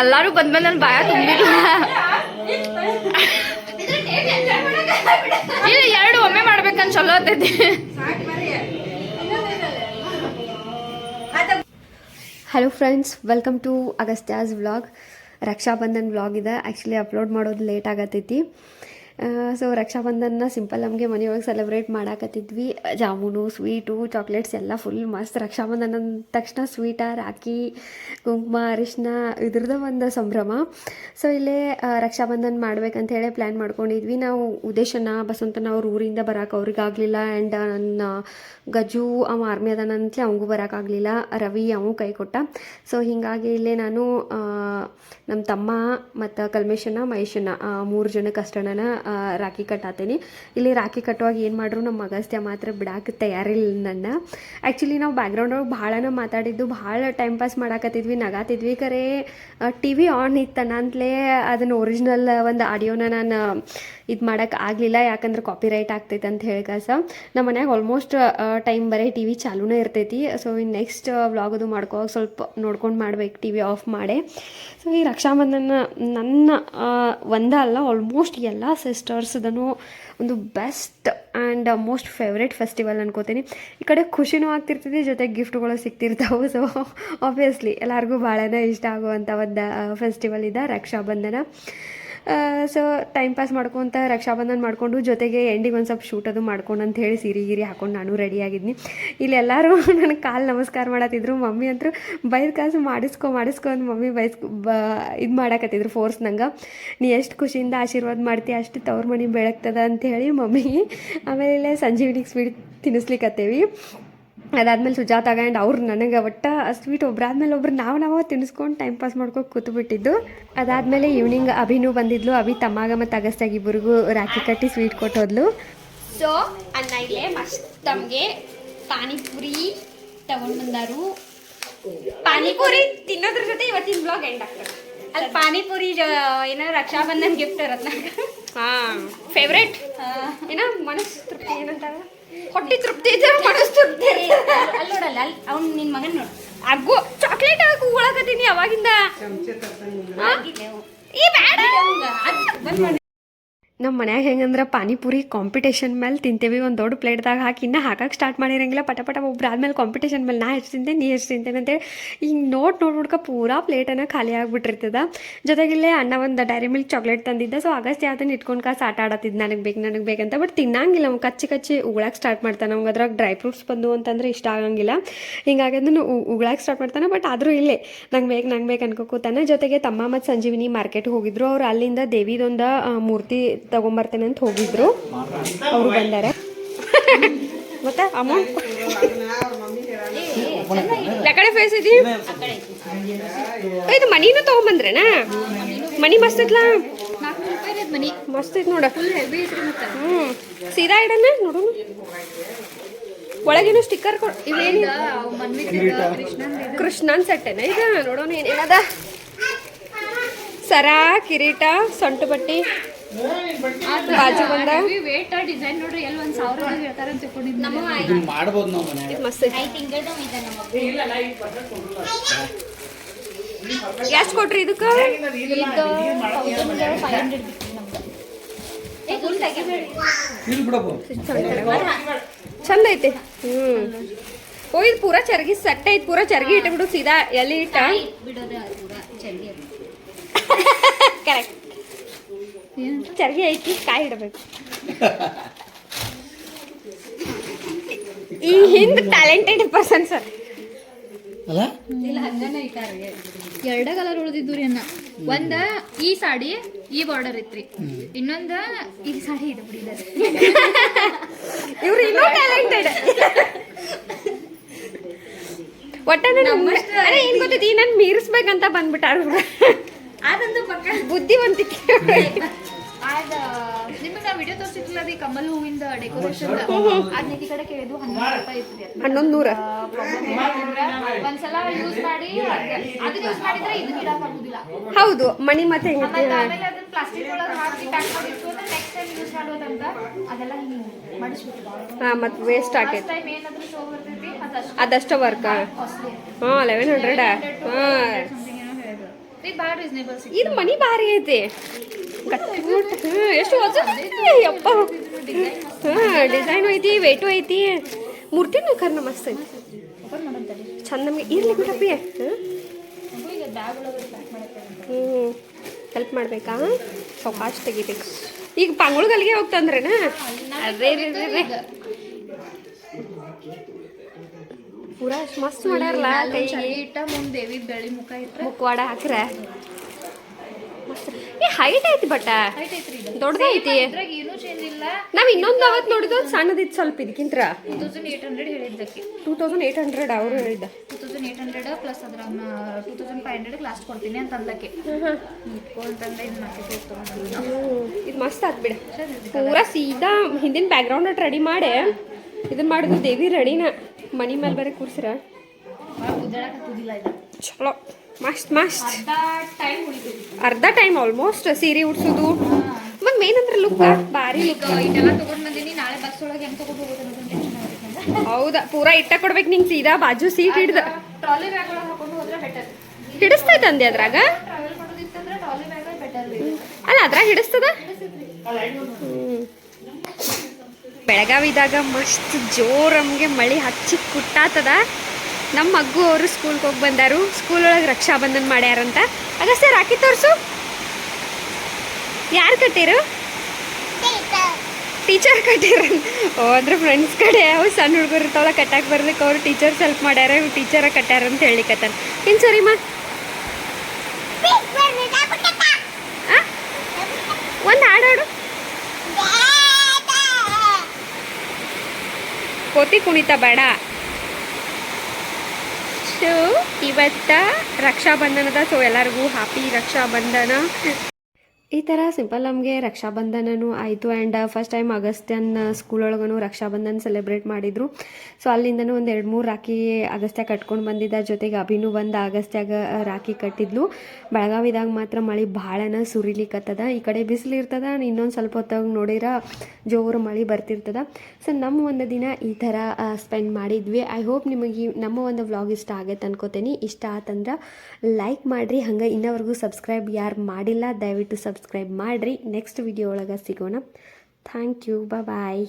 ಎಲ್ಲಾರು ಬಂದ್ಮೇಲೆ ನನ್ ಬಾಯ ತುಂಬಿಲ್ಲ. ಇಲ್ಲ ಎರಡು ಒಮ್ಮೆ ಮಾಡ್ಬೇಕಂತ ಚಲೋ ಆಗ್ತೈತಿ hello friends welcome to Agastya's vlog Rakshabandhan vlog ಇದೆ. ಆ್ಯಕ್ಚುಲಿ ಅಪ್ಲೋಡ್ ಮಾಡೋದು ಲೇಟ್ ಆಗತ್ತೈತಿ ಸೊ ರಕ್ಷಾಬಂಧನ ಸಿಂಪಲ್ ನಮಗೆ ಮನೆಯೊಳಗೆ ಸೆಲೆಬ್ರೇಟ್ ಮಾಡಾಕತ್ತಿದ್ವಿ. ಜಾಮೂನು ಸ್ವೀಟು ಚಾಕ್ಲೇಟ್ಸ್ ಎಲ್ಲ ಫುಲ್ ಮಸ್ತ್. ರಕ್ಷಾಬಂಧನ ಅಂದ ತಕ್ಷಣ ಸ್ವೀಟ ರಾಖಿ, ಕುಂಕುಮ ಅರಿಶಿನ ಇದ್ರದ್ದು ಒಂದು ಸಂಭ್ರಮ. ಸೊ ಇಲ್ಲೇ ರಕ್ಷಾಬಂಧನ ಮಾಡ್ಬೇಕಂತ ಹೇಳಿ ಪ್ಲ್ಯಾನ್ ಮಾಡ್ಕೊಂಡಿದ್ವಿ. ನಾವು ಉದೇಶನ, ಬಸವಂತನ ಅವ್ರ ಊರಿಂದ ಬರೋಕೆ ಅವ್ರಿಗೆ ಆಗಲಿಲ್ಲ ಆ್ಯಂಡ್ ನನ್ನ ಗಜು, ಅವ ಆರ್ಮಿ ಅದಾನಂತಲೇ ಅವಂಗೂ ಬರೋಕ್ಕಾಗಲಿಲ್ಲ ರವಿ ಅವು ಕೈ ಕೊಟ್ಟ. ಸೊ ಹೀಗಾಗಿ ಇಲ್ಲೇ ನಾನು ನಮ್ಮ ತಮ್ಮ ಮತ್ತು ಕಲ್ಮೇಶನ, ಮಹೇಶನ ಮೂರು ಜನಕ್ಕೆ ಅಷ್ಟನ ರಾಖಿ ಕಟ್ಟಾತೀನಿ. ಇಲ್ಲಿ ರಾಖಿ ಕಟ್ಟುವಾಗ ಏನು ಮಾಡ್ರು ನಮ್ಮ ಅಗಸ್ತ್ಯ ಮಾತ್ರ ಬಿಡಾಕ ತಯಾರಿಲ್ಲ ನನ್ನ. ಆ್ಯಕ್ಚುಲಿ ನಾವು ಬ್ಯಾಕ್ಗ್ರೌಂಡ್ ಒಳಗೆ ಭಾಳನ ಮಾತಾಡಿದ್ದು, ಭಾಳ ಟೈಮ್ ಪಾಸ್ ಮಾಡಾಕತ್ತಿದ್ವಿ, ನಗಾತಿದ್ವಿ. ಕರೆ ಟಿ ವಿ ಆನ್ ಇತ್ತನ ಅಂತಲೇ ಅದನ್ನು ಒರಿಜಿನಲ್ ಒಂದು ಆಡಿಯೋನ ನಾನು ಇದು ಮಾಡೋಕೆ ಆಗಲಿಲ್ಲ, ಯಾಕಂದ್ರೆ ಕಾಪಿ ರೈಟ್ ಆಗ್ತೈತೆ ಅಂತ ಹೇಳಿ ಕಾಸ ನಮ್ಮ ಮನ್ಯಾಗ ಆಲ್ಮೋಸ್ಟ್ ಟೈಮ್ ಬರೀ ಟಿ ವಿ ಚಾಲೂನೇ ಇರ್ತೈತಿ. ಸೊ ಇನ್ನು ನೆಕ್ಸ್ಟ್ ವ್ಲಾಗ್ ಅದು ಮಾಡ್ಕೋವಾಗ ಸ್ವಲ್ಪ ನೋಡ್ಕೊಂಡು ಮಾಡ್ಬೇಕು ಟಿ ವಿ ಆಫ್ ಮಾಡಿ. ಸೊ ಈ ರಕ್ಷಾಬಂಧನ ನನ್ನ ಒಂದ ಒಂದೇ ಅಲ್ಲ ಆಲ್ಮೋಸ್ಟ್ ಎಲ್ಲ ಸಿಸ್ಟರ್ಸ್ದನು ಒಂದು best and most favourite festival ಅನ್ಕೋತೀನಿ. ಈ ಕಡೆ ಖುಷಿನೂ ಆಗ್ತಿರ್ತೈತಿ, ಜೊತೆಗೆ ಗಿಫ್ಟ್ಗಳು ಸಿಗ್ತಿರ್ತಾವೆ. ಸೊ ಆಬ್ವಿಯಸ್ಲಿ ಎಲ್ಲರಿಗೂ ಭಾಳನೇ ಇಷ್ಟ ಆಗುವಂಥ ಒಂದು ಫೆಸ್ಟಿವಲ್ ಇದೆ ರಕ್ಷಾಬಂಧನ. ಸೊ ಟೈಮ್ ಪಾಸ್ ಮಾಡ್ಕೊತ ರಕ್ಷಾಬಂಧನ ಮಾಡಿಕೊಂಡು ಜೊತೆಗೆ ಎಂಡಿಗೆ ಒಂದು ಸ್ವಲ್ಪ ಶೂಟ್ ಅದು ಮಾಡ್ಕೊಂಡು ಅಂತ ಹೇಳಿ ಸೀರೆ ಗೀರಿ ಹಾಕೊಂಡು ನಾನು ರೆಡಿ ಆಗಿದ್ನಿ. ಇಲ್ಲಿ ಎಲ್ಲರೂ ನನಗೆ ಕಾಲು ನಮಸ್ಕಾರ ಮಾಡತ್ತಿದ್ರು ಮಮ್ಮಿ ಅಂತೂ ಬೈದ ಕಾಸು ಮಾಡಿಸ್ಕೊ ಮಾಡಿಸ್ಕೊ ಅಂತ ಮಮ್ಮಿ ಬೈಸ್ಕೊ ಬ, ಇದು ಮಾಡಕತ್ತಿದ್ರು ಫೋರ್ಸ್ ನಂಗೆ. ನೀ ಎಷ್ಟು ಖುಷಿಯಿಂದ ಆಶೀರ್ವಾದ ಮಾಡ್ತಿ, ಅಷ್ಟು ತವ್ರ ಮನೆ ಬೆಳಗ್ತದ ಅಂತ ಹೇಳಿ ಮಮ್ಮಿ ಆಮೇಲೆ ಸಂಜೀವಿನಿಗೆ ಸ್ವೀಟ್ ತಿನ್ನಿಸ್ಲಿಕ್ಕತ್ತೇವಿ ಅದಾದ್ಮೇಲೆ ಸುಜಾತ ಆ್ಯಂಡ್ ಅವ್ರು ನನಗೆ ಒಟ್ಟ ಸ್ವೀಟ್ ಒಬ್ರಾದ್ಮೇಲೆ ಒಬ್ರು ನಾವು ನಾವು ತಿನ್ನಿಸ್ಕೊಂಡು ಟೈಮ್ ಪಾಸ್ ಮಾಡ್ಕೊಂಡು ಕೂತು ಬಿಟ್ಟಿದ್ದು ಅದಾದಮೇಲೆ ಈವ್ನಿಂಗ್ ಅಭಿನೂ ಬಂದಿದ್ಲು. ಅಭಿ ತಮ್ಮಾಗ ಮತ್ತು ಅಗಸ್ತಾಗ ಇಬ್ಬರಿಗೂ ರಾಖಿ ಕಟ್ಟಿ ಸ್ವೀಟ್ ಕೊಟ್ಟೋದ್ಲು ಸೊ ಅನ್ನ ಇಲ್ಲೇ ಮಸ್ತ್ ತಮಗೆ ಪಾನಿಪುರಿ ತಗೊಂಡು ಬಂದರು. ಪಾನಿಪುರಿ ತಿನ್ನೋದ್ರ ಜೊತೆ ಇವತ್ತಿನ ಬ್ಲಾಗ್ ಎಂಡ್ ಆಗ್ತದೆ. ಅಲ್ಲಿ ಪಾನಿಪುರಿ ಏನೋ ರಕ್ಷಾಬಂಧನ್ ಗಿಫ್ಟ್ ಇರತ್ತೆ ಹಾಂ ಫೇವ್ರೇಟ್ ಏನೋ ಮನಸ್ಸು ತೃಪ್ತಿ ಏನಂತಾರ ಹೊಟ್ಟೆ ತೃಪ್ತಿ ಇದ್ರೆ ಮನಸ್ಸು ತೃಪ್ತಿ. ಮಗನ್ ನೋಡು ಅಗ್ಗು ನಮ್ಮ ಮನ್ಯಾಗ ಹೆಂಗಂದ್ರೆ ಪಾನಿಪುರಿ ಕಾಂಪಿಟೇಷನ್ ಮೇಲೆ ತಿಂತೇವಿ, ಒಂದು ದೊಡ್ಡ ಪ್ಲೇಟ್ದಾಗ ಹಾಕಿ ಇನ್ನೂ ಹಾಕಕ್ಕೆ ಸ್ಟಾರ್ಟ್ ಮಾಡಿರಂಗಿಲ್ಲ, ಪಟ ಪಟ ಒಬ್ರು ಆದ್ಮೇಲೆ ಕಾಂಪಿಟೇಷನ್ ಮೇಲೆ ನಾ ಹೆಚ್ಚು ತಿಂತೆ, ನೀ ಎಷ್ಟು ತಿಂತೇನೆ ಅಂತೇಳಿ ಹಿಂಗೆ ನೋಡಿ ನೋಡ್ಬಿಡ್ಕ ಪೂರಾ ಪ್ಲೇಟನ್ನು ಖಾಲಿ ಆಗಿಬಿಟ್ಟಿರ್ತದ. ಜೊತೆಗಿಲ್ಲೇ ಅಣ್ಣ ಒಂದು ಡೈರಿ ಮಿಲ್ಕ್ ಚಾಕ್ಲೇಟ್ ತಂದಿದ್ದ ಸೊ ಆಗಸ್ಟ್ ಯಾವ್ದನ್ನ ಇಟ್ಕೊಂಡು ಕಾಸು ಆಟ ಆಡತ್ತಿದ್ದು ನನಗೆ ಬೇಕು, ನನಗೆ ಬೇಕಂತ ಬಟ್ ತಿನ್ನಂಗಿಲ್ಲ ಅವ್ನು ಕಚ್ಚಿ ಕಚ್ಚಿ ಉಗಳಕ್ಕೆ ಸ್ಟಾರ್ಟ್ ಮಾಡ್ತಾನೆ, ಅವ್ಗೆ ಅದ್ರಾಗ ಡ್ರೈ ಫ್ರೂಟ್ಸ್ ಬಂದು ಅಂತಂದ್ರೆ ಇಷ್ಟ ಆಗಂಗಿಲ್ಲ. ಹಿಂಗಾಗಿ ಅದನ್ನು ಉಗಳಕ್ಕೆ ಸ್ಟಾರ್ಟ್ ಮಾಡ್ತಾನೆ ಬಟ್ ಆದರೂ ಇಲ್ಲೇ ನಂಗೆ ಬೇಕು ನಂಗೆ ಬೇಕು ಅನ್ಕೋತಾನೆ ಜೊತೆಗೆ ತಮ್ಮ ಮತ್ತು ಸಂಜೀವಿನಿ ಮಾರ್ಕೆಟ್ ಹೋಗಿದ್ರು, ಅವ್ರು ಅಲ್ಲಿಂದ ದೇವಿದೊಂದು ಮೂರ್ತಿ ತಗೊಂಬರ್ತೇನೆ ಅಂತ ಹೋಗಿದ್ರು. ಅವರು ಬಂದಾರೆ. ಮತ್ತೆ ಅಮೌಂಟ್ ಕಡೆ ಫೇಸ್ ಇದಿ? ಇದು ಮನಿನೂ ತಗೊಂಬಂದ್ರೇನಾ? ಮನಿ ಮಸ್ತ್ ಐತ್ಲಾ? ಮಸ್ತ್ ಐತ್ ನೋಡ. ಹ್ಞೂ ಸೀದಾ ಇಡಣ ನೋಡು ಒಳಗೇನು ಸ್ಟಿಕ್ಕರ್ ಕೊಡ್ ಇವೇನು? ಕೃಷ್ಣನ್ ಸೆಟ್ಟೆನ ಇದು ನೋಡೋಣ ಏನೇನದ ಸರ ಕಿರೀಟ, ಸೊಂಟು ಬಟ್ಟಿ. ಬಾಜು ಬಂದ? ವೇಟ್ ಡಿಸೈನ್ ನೋಡ್ರಿ ಎಲ್ಲಿ ಒಂದ್ ಸಾವಿರ ಹೇಳ್ತಾರ ಅಂತ ತಿಳ್ಕೊಂಡಿದ್ವಿ ನಮ್ಮ ಮಾಡ್ಬೋದು ನಾವು ಮನೆ ಇದು ಮಸ್ತ್ ಐತಿ. ಐದು ತಿಂಗಳದ ಇದೆ ನಮ್ಮ ಎಷ್ಟು ಕೊಟ್ರಿ ಇದಕ್ಕೆ? ಚಂದ ಐತೆ. ಹ್ಮ್. ಓ ಇದು ಪೂರಾ ಚರ್ಗಿ ಸೆಟ್ ಐತಿ ಪೂರಾ ಚರ್ಗಿ ಇಟ್ಬಿಡು ಸೀದಾ ಎಲ್ಲಿ ಇಟ್ಟ? ಕರೆಕ್ಟ್ ಚರ್ಗಿ ಐತಿ ಕಾಯಿ ಇಡಬೇಕು. ಈ ಹಿಂದ್ ಟ್ಯಾಲೆಂಟೆಡ್ ಪರ್ಸನ್ ಸರ್ ಅಲ್ಲ? ಎರಡ ಕಲರ್ ಉಳಿದಿದ್ದು ರೀ ಅನ್ನ. ಒಂದ ಈ ಸಾಡಿ ಈ ಬಾರ್ಡರ್ ಐತ್ರಿ. ಇನ್ನೊಂದ ಈ ಸಾಡಿ ಇದೆ ಬಿಡಿದಾರೆ ಇವ್ರು ಇನ್ನೂ ಟ್ಯಾಲೆಂಟೆಡ್ ಒಟ್ಟ ಅರೆ ಏನ್ ಗೊತ್ತೈತಿ? ನನ್ ಮೀರಿಸ್ಬೇಕಂತ ಬಂದ್ಬಿಟ್ಟಾರ ಬುದ್ಧಿವಂತಿಕೆ. ಅದ ನಿಮಗೆ ವಿಡಿಯೋ ತೋರಿಸಿದ್ರಲ್ಲ ರೀ ಕಮಲ್ ಹೂವಿಂದ ಡೆಕೋರೇಷನ್ ಕಡೆ ಹನ್ನೊಂದು ರೂಪಾಯಿ ನೂರ. ಒಂದ್ಸಲ ಯೂಸ್ ಮಾಡಿ ಅದನ್ನ ಯೂಸ್ ಮಾಡಿದ್ರೆ ಇದನ್ನ ಇಡಕ್ ಆಗುದಿಲ್ಲ ಹೌದು ಮಣಿ ಮತ್ತೆ ಆಮೇಲೆ ಅದನ್ನ ಪ್ಲಾಸ್ಟಿಕ್ ಒಳಗೆ ಹಾಕಿ ಪ್ಯಾಕ್ ಮಾಡಿ ನೆಕ್ಸ್ಟ್ ಟೈಮ್ ಯೂಸ್ ಮಾಡೋದಂತ ಅದೆಲ್ಲ ಹಿಂಗೆ ಹಾಂ ಮತ್ತೆ ವೇಸ್ಟ್ ಆಕೈತಿ ಟೈಮ್ ಏನಾದ್ರೂ ಶೋ ಬರ್ತೈತಿ ಅದಷ್ಟು ಅದಷ್ಟ ವರ್ಕ್ ಹಾ ಲೆವೆನ್ ಹಂಡ್ರೆಡ್ ಹಾಂ. ಏನೋ ಹೇಳಿದ್ರು ಇದು ರೀಸನೇಬಲ್ ಇದು ಮನಿ ಭಾರಿ ಐತಿ. ಹ್ಮ್, ಎಷ್ಟು ವಜನ್ ಯಪ್ಪ. ಹಾಂ ಡಿಸೈನು ಐತಿ ವೇಟು ಐತಿ. ಮೂರ್ತಿನೂ ಕರ್ನ ಮಸ್ತ್ ಐತಿ. ಚಂದ ನಮಗೆ ಇರ್ಲಿ ಬಿಡಪ್ಪಿ. ಹ್ಞೂ ಹೆಲ್ಪ್ ಮಾಡ್ಬೇಕಾ? ಸಾವಕಾಶ ತೆಗಿಬೇಕು. ಈಗ ಪಂಗುಳಗಲ್ಲಿಗೆ ಹೋಗ್ತಂದ್ರೇನ? ಅದೇ. ಪೂರಾ ಮಸ್ತ್ ಮಾಡ್ಯಾರಲ್ಲ ಇಟ್ಟ ಮುಂದೆ ಮುಖವಾಡ ಹಾಕ್ರೆ. ಏ ಹೈಟ್ ಐತಿ ಇದು. ದೊಡ್ಡದೈತಿ ನಾವ್ ಇನ್ನೊಂದು ಅವತ್ತು ನೋಡಿದ್ದು ಸಣ್ಣದಿತ್ತು ಸ್ವಲ್ಪ ಇದಕ್ಕಿಂತ ಟೂ ತೌಸಂಡ್ ಏಟ್ ಹಂಡ್ರೆಡ್ ಹೇಳಿದ್ದಕ್ಕೆ. ಟೂ ತೌಸಂಡ್ ಹಂಡ್ರೆಡ್ ಅವರು ಹೇಳಿದ್ದ. Two thousand eight hundred plus ಅದ್ರ two thousand five hundred last ಕೊಡ್ತೀನಿ ಅಂತ ಅಂದಕ್ಕೆ ಇಟ್ಕೊಂತಂದ ಇದು ಮಸ್ತ್ ಆತ್ ಬಿಡ ಪೂರಾ ಸೀದಾ ಹಿಂದಿನ ಬ್ಯಾಕ್ಗ್ರೌಂಡ್ ರೆಡಿ ಮಾಡಿ. ಇದನ್ನ ಮಾಡಿದ್ರು ದೇವಿ ರೆಡಿನ ಮನಿ ಮೇಲೆ ಬರೀ ಕೂರ್ಸಿರ. ಚಲೋ. ಮಸ್ತ್ ಮಸ್ತ್ ಅರ್ಧ ಟೈಮ್ ಆಲ್ಮೋಸ್ಟ್ ಸೀರೆ ಉಡ್ಸೋದು. ಮತ್ತು ಮೇನ್ ಅಂದ್ರೆ ಲುಕ್ ಭಾರಿ ಲುಕ್ ಇದೆಲ್ಲ ತಗೊಂಡ್ ಬಂದೀನಿ. ನಾಳೆ ಬಸ್ ಒಳಗೆ ಹೆಂಗ್ ತಗೊಂಡ್ ಹೋಗೋದು ಅನ್ನೋದು ಟೆನ್ಷನ್ ಆಗುತ್ತೆ ಹೌದಾ? ಪೂರಾ ಇಟ್ಟ ಕೊಡ್ಬೇಕು ನಿಂಗೆ ಸೀದಾ ಬಾಜು ಸೀಟ್ ಹಿಡ್ದ. ಟ್ರಾಲಿ ಬ್ಯಾಗ್ ಒಳಗೆ ಹಾಕೊಂಡು ಹೋದ್ರೆ ಬೆಟರ್ ಹಿಡಿಸ್ತೈತೆ ಅಂದೆ ಅದ್ರಾಗ? ಅಲ್ಲ ಅದ್ರಾಗ ಹಿಡಿಸ್ತದ? ಬೆಳಗಾವಿದಾಗ ಮಸ್ತ್ ಜೋರ್ ಮಳಿ ಮಳೆ ಹಚ್ಚಿ ಕುಟ್ಟಾತದ. ನಮ್ಮ ಮಗ್ಗು ಅವರು ಸ್ಕೂಲ್ಗೆ ಹೋಗಿ ಬಂದಾರು. ಸ್ಕೂಲ್ ಒಳಗೆ ರಕ್ಷಾ ಬಂಧನ್ ಮಾಡ್ಯಾರಂತ. ಸರ್ ರಾಖಿ ತೋರಿಸು. ಯಾರು ಕಟ್ಟಿರು? ಟೀಚರ್ ಕಟ್ಟಿರ ಓ ಅಂದ್ರೆ ಫ್ರೆಂಡ್ಸ್ ಕಡೆ ಅವು ಸಣ್ಣ ಹುಡುಗರು ಇರ್ತಾವಲ್ಲ ಕಟ್ಟಕ್ಕೆ ಬರ್ಲಿಕ್ಕೆ ಅವ್ರು ಟೀಚರ್ಸ್ ಹೆಲ್ಪ್ ಮಾಡ್ಯಾರ ಇವ್ರು ಟೀಚರ ಕಟ್ಟ್ಯಾರ ಅಂತ ಹೇಳಿಕತ್ತಾನ ಇನ್ ಸರಿ ಮಾ ಒಂದು ಹಾಡಾಡು ಕೋತಿ ಕುಣಿತ ಬೇಡ. ಸೊ ಇವತ್ತ ರಕ್ಷಾಬಂಧನದ ಸೊ ಎಲ್ಲರಿಗೂ ಹ್ಯಾಪಿ ರಕ್ಷಾಬಂಧನ. ಈ ಥರ ಸಿಂಪಲ್ ನಮಗೆ ರಕ್ಷಾಬಂಧನೂ ಆಯಿತು ಆ್ಯಂಡ್ ಫಸ್ಟ್ ಟೈಮ್ ಅಗಸ್ತ್ಯನ್ ಸ್ಕೂಲ್ ಒಳಗೂ ರಕ್ಷಾಬಂಧನ ಸೆಲೆಬ್ರೇಟ್ ಮಾಡಿದ್ರು. ಸೊ ಅಲ್ಲಿಂದನೂ ಒಂದು ಎರಡು ಮೂರು ರಾಖಿ ಅಗಸ್ತ್ಯ ಕಟ್ಕೊಂಡು ಬಂದಿದ್ದ ಜೊತೆಗೆ ಅಭಿನೂ ಬಂದು ಅಗಸ್ತ್ಯಾಗ ರಾಖಿ ಕಟ್ಟಿದ್ಲು. ಬೆಳಗಾವಿದಾಗ ಮಾತ್ರ ಮಳೆ ಭಾಳನ ಸುರಿಲಿಕ್ಕತ್ತದ ಈ ಕಡೆ ಬಿಸಿಲು ಇರ್ತದ ಇನ್ನೊಂದು ಸ್ವಲ್ಪ ಹೊತ್ತಾಗ ನೋಡಿರ ಜೋರು ಮಳೆ ಬರ್ತಿರ್ತದ. ಸೊ ನಮ್ಮ ಒಂದು ದಿನ ಈ ಥರ ಸ್ಪೆಂಡ್ ಮಾಡಿದ್ವಿ. ಐ ಹೋಪ್ ನಿಮಗೆ ನಮ್ಮ ಒಂದು ವ್ಲಾಗ್ ಇಷ್ಟ ಆಗೈತೆ ಅನ್ಕೋತೀನಿ. ಇಷ್ಟ ಆತಂದ್ರೆ ಲೈಕ್ ಮಾಡಿರಿ. ಹಂಗೆ ಇನ್ನವರೆಗೂ ಸಬ್ಸ್ಕ್ರೈಬ್ ಯಾರು ಮಾಡಿಲ್ಲ, ದಯವಿಟ್ಟು ಸಬ್ಸ್ಕ್ರೈಬ್ ಮಾಡಿರಿ. ನೆಕ್ಸ್ಟ್ ವಿಡಿಯೋ ಒಳಗೆ ಸಿಗೋಣ. Thank you bye